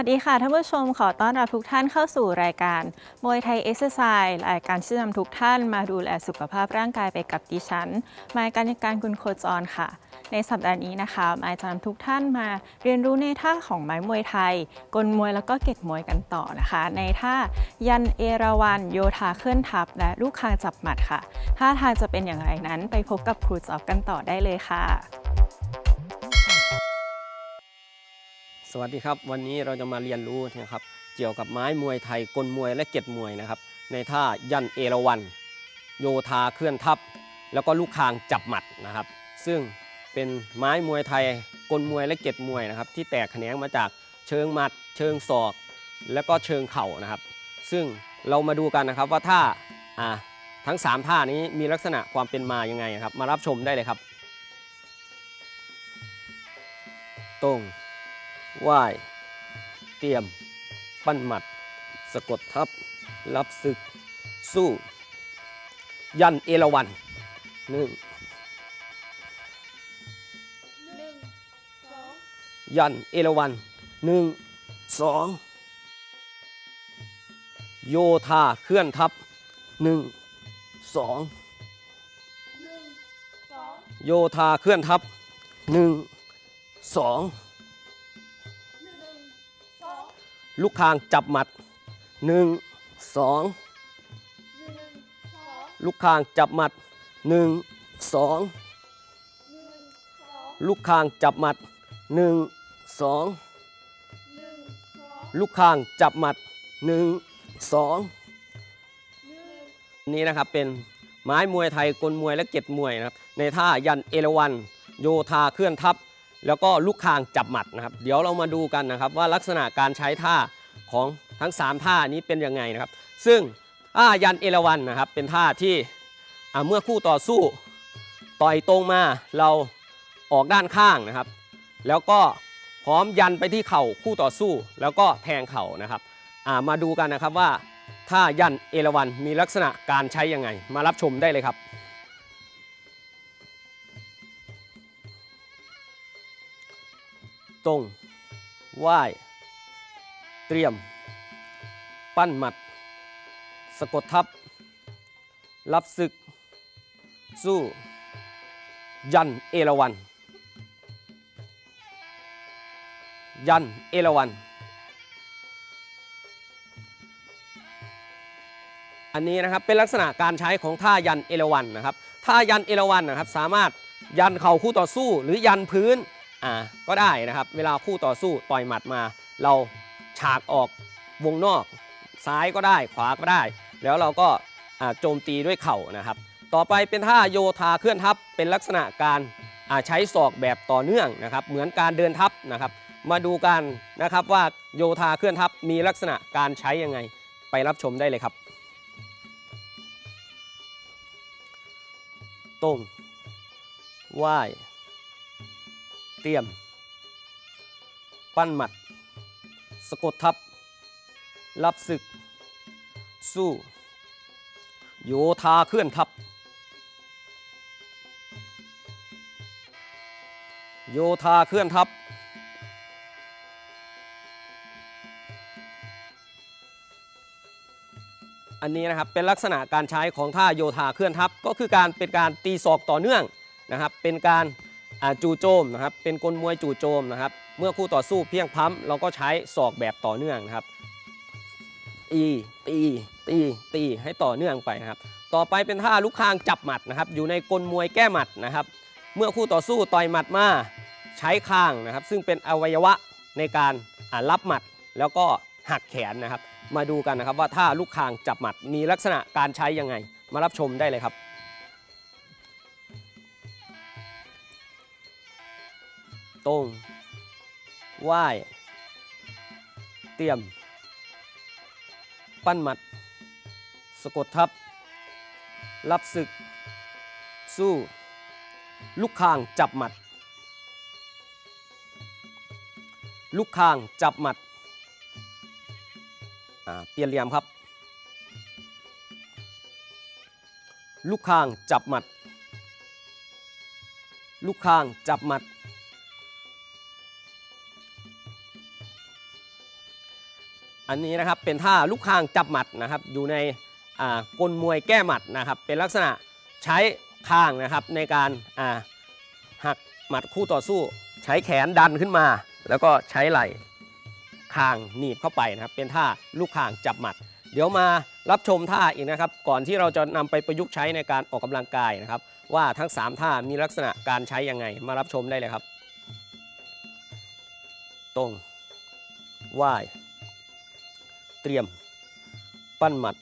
วัสดีค่ะท่านผู้ชมขอต้อนรับทุกท่านเข้าสู่รายการมวยไทยเอ็กซ์ไซส์รายการที่นำทุกท่านมาดูแลสุขภาพร่างกายไปกับดิฉันมายการยการกุลโคจรค่ะ ในสัปดาห์นี้นะคะมายจะนำทุกท่านมาเรียนรู้ในท่าของไม้มวยไทย กลมวยแล้วก็เก็ดมวยกันต่อนะคะ ในท่ายันเอราวันโยธาเคลื่อนทับและลูกคางจับหมัดค่ะท่าทางจะเป็นอย่างไรนั้นไปพบกับครูจอบกันต่อได้เลยค่ะ สวัสดีครับ วันนี้เราจะมาเรียนรู้นะครับเกี่ยวกับไม้มวยไทยกลมวยและเก็ดมวยนะครับ ในท่ายันเอราวันโยธาเคลื่อนทับ แล้วก็ลูกคางจับหมัดนะครับ ซึ่งเป็นไม้มวยไทยกลมวยและเก็ดมวยนะครับ ที่แตกแขนงมาจากเชิงหมัด เชิงศอก แล้วก็เชิงเข่านะครับ ซึ่งเรามาดูกันนะครับว่าท่าอ่าทั้ง 3 ท่านี้มีลักษณะความเป็นมายังไงนะครับ มารับชมได้เลยครับ ตรง ไหว้เตรียม ปั้นหมัด สะกดทับ รับศึก สู้ ยันเอราวันหนึ่งยันเอราวันหนึ่งสองโยธาเคลื่อนทับหนึ่งสองโยธาเคลื่อนทับหนึ่งสอง ลูกคางจับหมัดหนึ่งสองลูกคางจับหมัดหนึ่งสองลูกคางจับหมัดหนึ่งสองลูกคางจับหมัดหนึ่งสองนี่นะครับเป็นไม้มวยไทยกลมวยและเก็ดมวยนะครับในท่ายันเอราวันโยธาเคลื่อนทับ แล้วก็ลูกคางจับหมัดนะครับ เดี๋ยวเรามาดูกันนะครับ ว่าลักษณะการใช้ท่าของทั้ง 3 ท่านี้เป็นยังไงนะครับ ซึ่งท่ายันเอราวันนะครับ เป็นท่าที่เมื่อคู่ต่อสู้ต่อยตรงมาเราออกด้านข้างนะครับ แล้วก็พร้อมยันไปที่เข่าคู่ต่อสู้ แล้วก็แทงเข่านะครับามาดูกันนะครับว่าท่ายันเอราวันมีลักษณะการใช้ยังไง มารับชมได้เลยครับ ตรงไหว้เตรียม ปั้นหมัด สะกดทับ รับศึก สู้ ยันเอราวันยันเอราวันอันนี้นะครับเป็นลักษณะการใช้ของท่ายันเอราวันนะครับท่ายันเอราวันนะครับ สามารถยันเข่าคู่ต่อสู้หรือยันพื้น อ่าก็ได้นะครับ เวลาคู่ต่อสู้ต่อยหมัดมา เราฉากออกวงนอก ซ้ายก็ได้ขวาก็ได้ แล้วเราก็โจมตีด้วยเข่านะครับ ต่อไปเป็นท่าโยธาเคลื่อนทับเป็นลักษณะการใช้ศอกแบบต่อเนื่องนะครับ เหมือนการเดินทับนะครับ มาดูกันนะครับว่าโยธาเคลื่อนทับมีลักษณะการใช้ยังไงไปรับชมได้เลยครับ ตรงไหว้ เตรียม ปั้นหมัด สะกดทับ รับศึก สู้ โยธาเคลื่อนทับ โยธาเคลื่อนทับ อันนี้นะครับเป็นลักษณะการใช้ของท่าโยธาเคลื่อนทับ ก็คือการเป็นการตีศอกต่อเนื่องนะครับ เป็นการ จู่โจมนะครับเป็นกลมวยจู่โจมนะครับ เมื่อคู่ต่อสู้เพียงพล้ำเราก็ใช้ศอกแบบต่อเนื่องนะครับตีตีตีตีให้ต่อเนื่องไปนะครับ ต่อไปเป็นท่าลูกคางจับหมัดนะครับ อยู่ในกลมวยแก้หมัดนะครับ เมื่อคู่ต่อสู้ต่อยหมัดมาใช้คางนะครับ ซึ่งเป็นอวัยวะในการรับหมัดแล้วก็หักแขนนะครับ มาดูกันนะครับว่าถ้าลูกคางจับหมัดมีลักษณะการใช้ยังไง มารับชมได้เลยครับ ตรงไหว้เตรียม ปั้นหมัด สะกดทับ รับศึก สู้ ลูกคางจับหมัด ลูกคางจับหมัดอ่าเปลี่ยนเหลี่ยมครับ ลูกคางจับหมัด ลูกคางจับหมัด อันนี้นะครับเป็นท่าลูกคางจับหมัดนะครับ อยู่ในกลมวยแก้หมัดนะครับ เป็นลักษณะใช้คางนะครับในการหักหมัดคู่ต่อสู้ ใช้แขนดันขึ้นมา แล้วก็ใช้ไหล่คางหนีบเข้าไปนะครับ เป็นท่าลูกคางจับหมัด เดี๋ยวมารับชมท่าอีกนะครับ ก่อนที่เราจะนำไปประยุกต์ใช้ในการออกกำลังกายนะครับ ว่าทั้ง 3 ท่ามีลักษณะการใช้ยังไง มารับชมได้เลยครับ ตรงไหว้ เตรียม ปั้นหมัด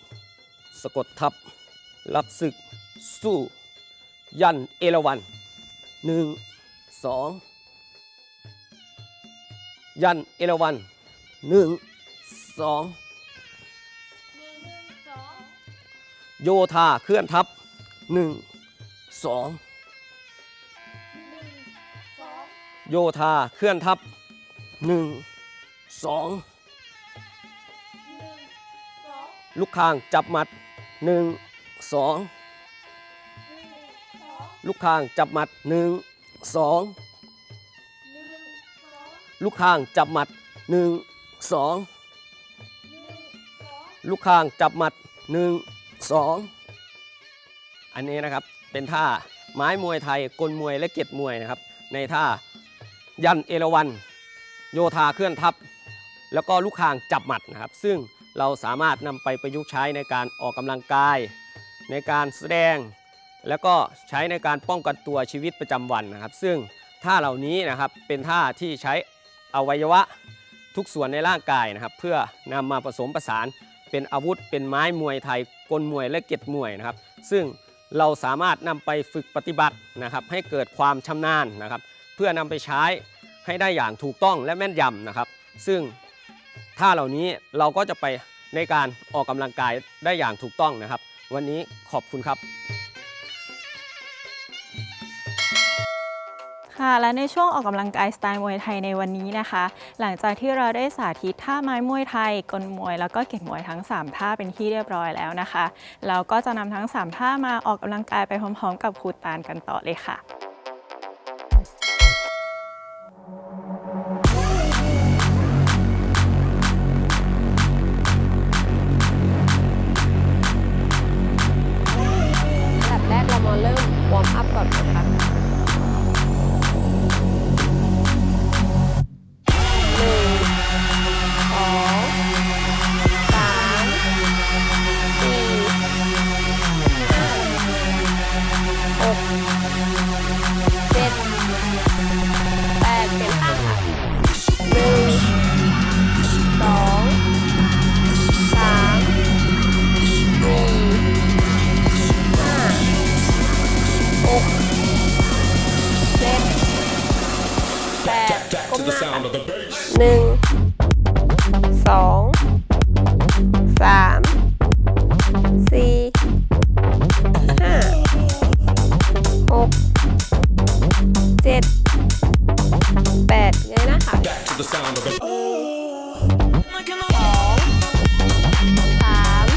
สะกดทับ รับศึก สู้ ยันเอราวันหนึ่งสองยันเอราวันหนึ่งสองโยธาเคลื่อนทับหนึ่งสองโยธาเคลื่อนทับหนึ่งสอง ลูกคางจับหมัด 1 2 ลูกคางจับหมัด 1 2 ลูกคางจับหมัด 1 2 ลูกคางจับหมัด 1 2 อันนี้นะครับเป็นท่าไม้มวยไทยกลมวยและเก็ดมวยนะครับ ในท่ายันเอราวันโยธาเคลื่อนทับ แล้วก็ลูกคางจับหมัดนะครับ ซึ่ง เราสามารถนำไปประยุกต์ใช้ในการออกกำลังกาย ในการแสดง แล้วก็ใช้ในการป้องกันตัวชีวิตประจำวันนะครับ ซึ่งท่าเหล่านี้นะครับเป็นท่าที่ใช้อวัยวะทุกส่วนในร่างกายนะครับ เพื่อนำมาผสมผสานเป็นอาวุธ เป็นไม้มวยไทยกลมวยและเก็ดมวยนะครับ ซึ่งเราสามารถนำไปฝึกปฏิบัตินะครับ ให้เกิดความชำนาญนะครับ เพื่อนำไปใช้ให้ได้อย่างถูกต้องและแม่นยำนะครับ ซึ่ง ท่าเหล่านี้เราก็จะไปในการออกกำลังกายได้อย่างถูกต้องนะครับ วันนี้ขอบคุณครับ ค่ะและในช่วงออกกำลังกายสไตล์มวยไทยในวันนี้นะคะ หลังจากที่เราได้สาธิตท่าไม้มวยไทย กลมวย แล้วก็เก็บมวยทั้ง 3 ท่าเป็นที่เรียบร้อยแล้วนะคะ เราก็จะนำทั้ง 3 ท่ามาออกกำลังกายไปพร้อม ๆ กับครูตาลกันต่อเลยค่ะ the sound of the สองสาม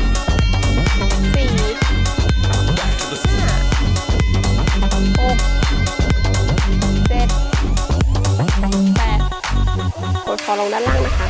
สี่ห้าหกเจ็ดแปดกดคอลงด้านล่างนะคะ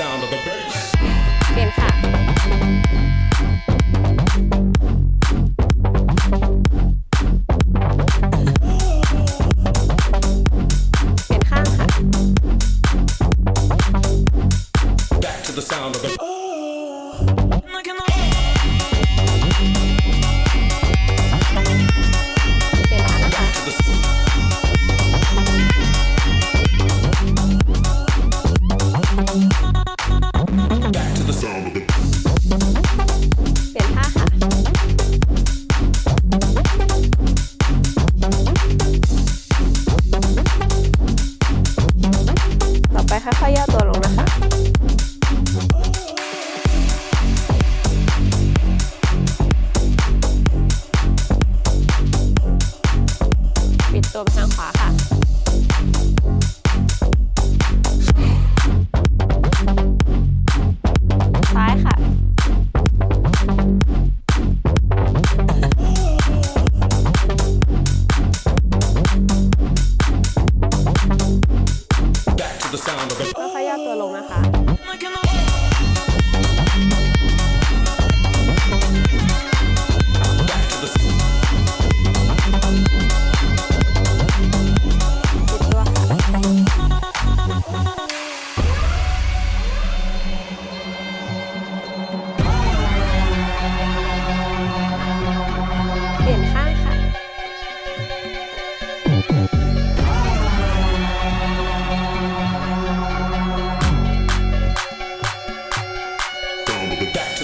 sound of the bass. ปิดตัวไ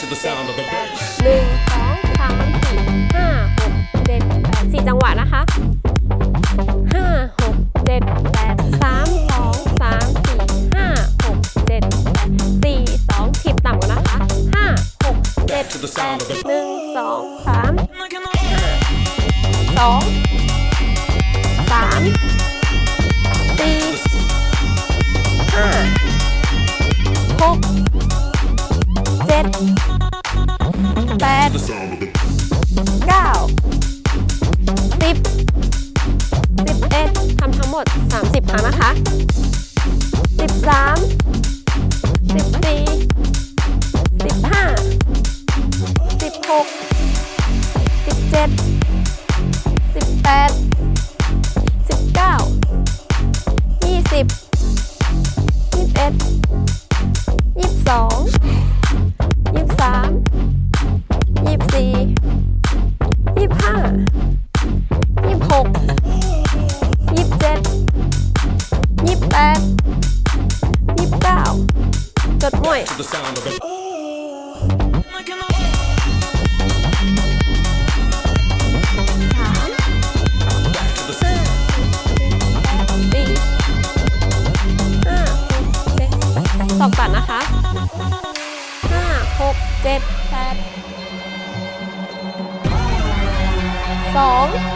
to the sound of the bass. the song. 三。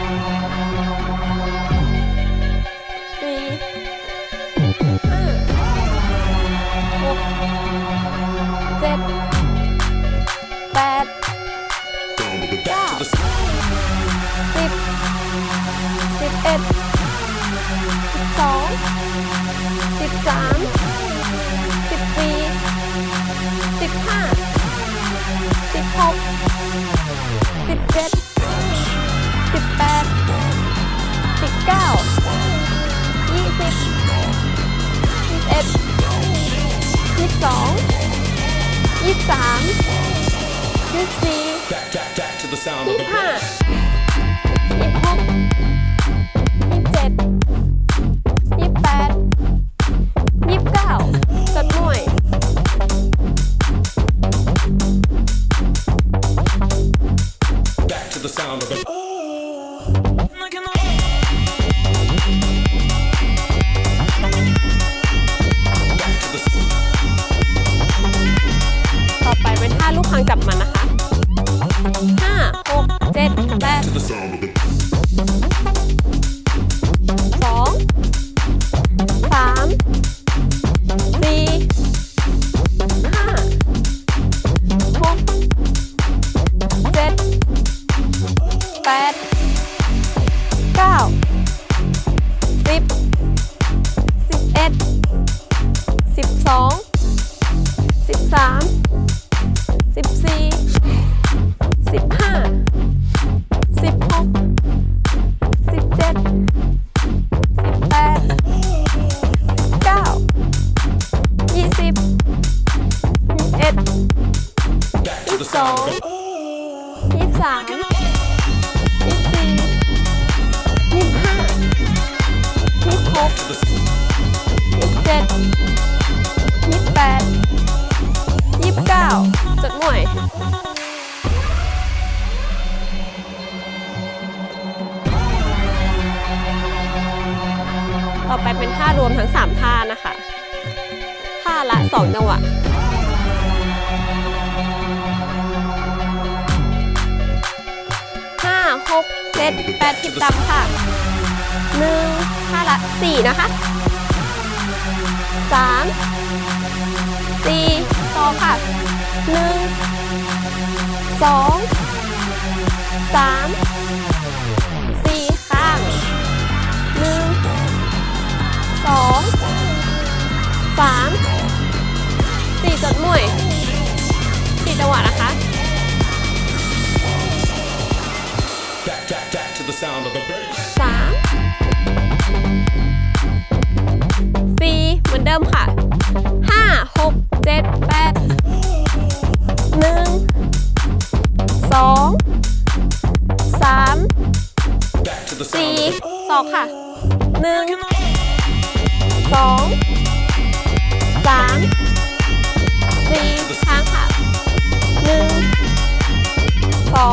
22 23 25 สามสี่สอค่ะหนึ่งสองสามสี่ข้างหนึ่งสองสามสี่จดมุ่ยสี่จังหวะนะคะ back, back, back to the sound of the bass. มค่ะ 5 6 7 8 1 2 3 4 2 ค่ะ 1 2 3 4 ครั้งค่ะ 1 2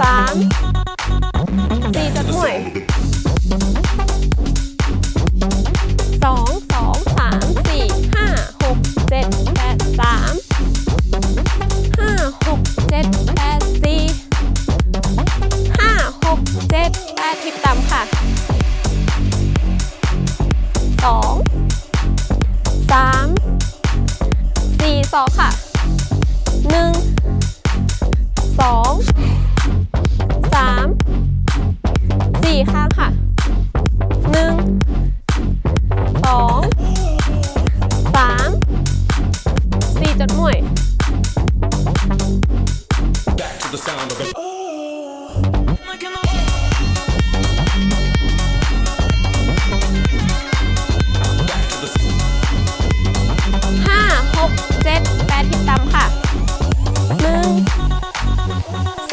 3 4จัดหน่วย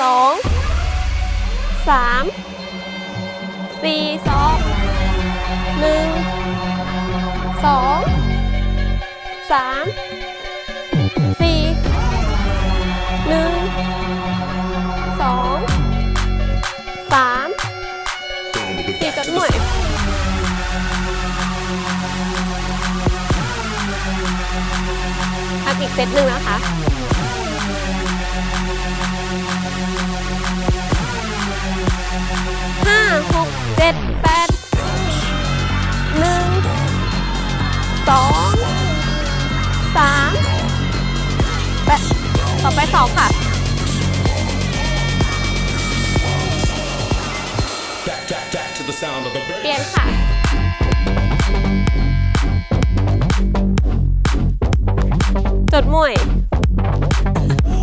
สองสามสี่สองหนึ่งสองสามสี่หนึ่งสองสามสี่จดหน่วยทำอีกเซตหนึ่งนะคะ สองสามแปดต่อไปสองค่ะ Back, back, back to the sound of the เปลี่ยนค่ะจดมวย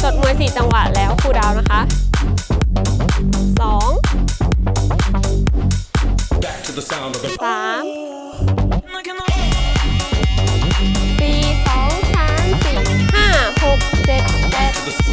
จดมวยสี่จังหวะแล้วครูดาวนะคะสอง Back to the sound of it. สาม หกเ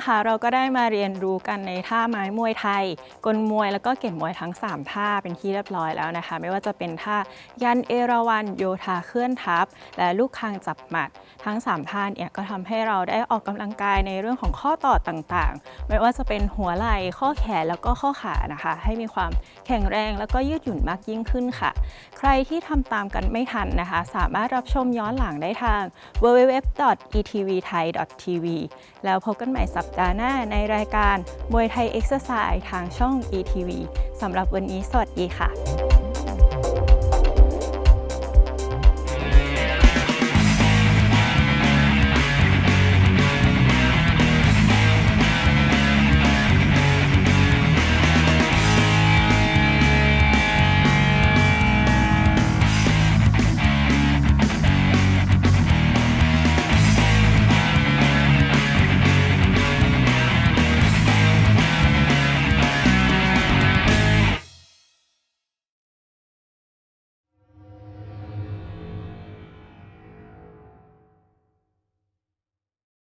นะคะเราก็ได้มาเรียนรู้กันในท่าไม้มวยไทย กลมวยแล้วก็เก็บมวยทั้ง 3 ท่าเป็นที่เรียบร้อยแล้วนะคะ ไม่ว่าจะเป็นท่ายันเอราวันโยธาเคลื่อนทับ และลูกคางจับหมัด ทั้ง 3 ท่าเนี่ยก็ทำให้เราได้ออกกำลังกายในเรื่องของข้อต่อต่างๆ ไม่ว่าจะเป็นหัวไหล่ข้อแขนแล้วก็ข้อขานะคะ ให้มีความแข็งแรงแล้วก็ยืดหยุ่นมากยิ่งขึ้นค่ะ ใครที่ทำตามกันไม่ทันนะคะ สามารถรับชมย้อนหลังได้ทาง www.etvthai.tv แล้วพบกันใหม่สัปดาห์หน้าในรายการมวยไทยเอ็กซ์ไซส์ทางช่อง ETV สำหรับวันนี้สวัสดีค่ะ